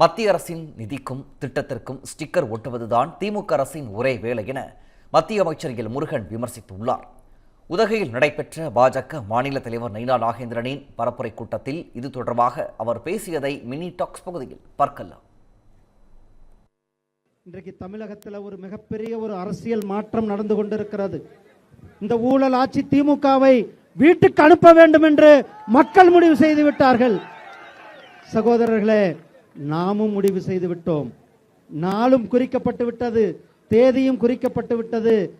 மத்திய அரசின் நிதிக்கும் திட்டத்திற்கும் ஸ்டிக்கர் ஒட்டுவதுதான் திமுக அரசின் ஒரே வேலை என மத்திய அமைச்சர் எல். முருகன் விமர்சித்துள்ளார். உதகையில் நடைபெற்ற பாஜக மாநில தலைவர் நைனா நாகேந்திரனின் பரப்புரை கூட்டத்தில் இது தொடர்பாக அவர் பேசியதை மினி டாக்ஸ் பகுதியில் பார்க்கலாம். இன்றைக்கு தமிழகத்தில் ஒரு மிகப்பெரிய ஒரு அரசியல் மாற்றம் நடந்து கொண்டிருக்கிறது. இந்த ஊழல் ஆட்சி திமுகவை வீட்டுக்கு அனுப்ப வேண்டும் என்று மக்கள் முடிவு செய்து விட்டார்கள். சகோதரர்களே நாமும் முடிவு செய்து விட்டோம். நாளும் குறிக்கப்பட்டு விட்டது. தேதியும் குறிக்கப்பட்டு விட்டது.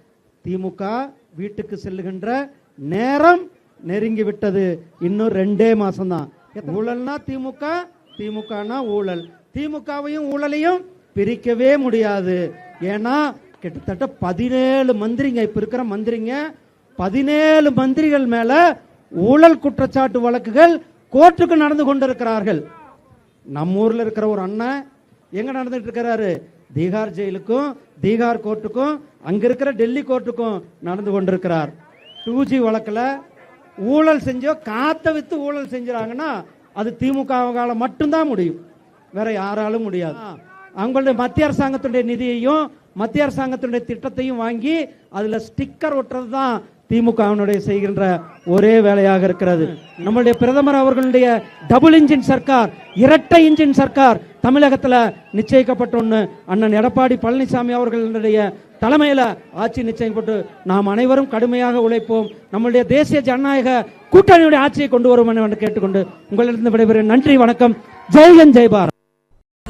திமுக வீட்டுக்கு செல்லுகின்ற நேரம் நெருங்கி விட்டது. இன்னும் ரெண்டே மாசம்தான். ஊழல்னா திமுக திமுகனா ஊழல். திமுகவையும் ஊழலையும் பிரிக்கவே முடியாது. ஏன்னா கிட்டத்தட்ட பதினேழு மந்திரிங்க இப்ப இருக்கிற மந்திரிங்க பதினேழு மந்திரிகள் மேல ஊழல் குற்றச்சாட்டு வழக்குகள் கோர்ட்டுக்கு நடந்து கொண்டிருக்கிறார்கள். நம்ம ஊரில் இருக்கிற ஒரு அண்ணன் எங்க நடந்துட்டு இருக்கிறாரு தீகார் ஜெயிலுக்கும் தீகார் கோர்ட்டுக்கும் அங்க இருக்கிற டெல்லி கோர்ட்டுக்கும் நடந்து கொண்டிருக்கிறார். டூ ஜி வழக்கில் ஊழல் செஞ்சோ காத்த வித்து ஊழல் செஞ்சுறாங்கன்னா அது திமுக மட்டும்தான் முடியும். வேற யாராலும் முடியாது. அவங்களுடைய மத்திய அரசாங்கத்துடைய நிதியையும் மத்திய அரசாங்கத்தினுடைய திட்டத்தையும் வாங்கி அதுல ஸ்டிக்கர் ஒட்டுறது தான் திமுகவினுடைய செய்கின்ற ஒரே வேலையாக இருக்கிறது. நம்மளுடைய பிரதமர் அவர்களுடைய டபுள் இன்ஜின் சர்க்கார் இரட்டை இன்ஜின் சர்க்கார் தமிழகத்துல நிச்சயிக்கப்பட்டொன்னு அண்ணன் எடப்பாடி பழனிசாமி அவர்களுடைய தலைமையில் ஆட்சி நிச்சயிக்கப்பட்டு நாம் அனைவரும் கடுமையாக உழைப்போம். நம்மளுடைய தேசிய ஜனநாயக கூட்டணியுடைய ஆட்சியை கொண்டு வருவோம் என்று கேட்டுக்கொண்டு உங்களிடம் விடைபெறும் நன்றி வணக்கம். ஜெய்ஹிந்த் ஜெய் பாரத்.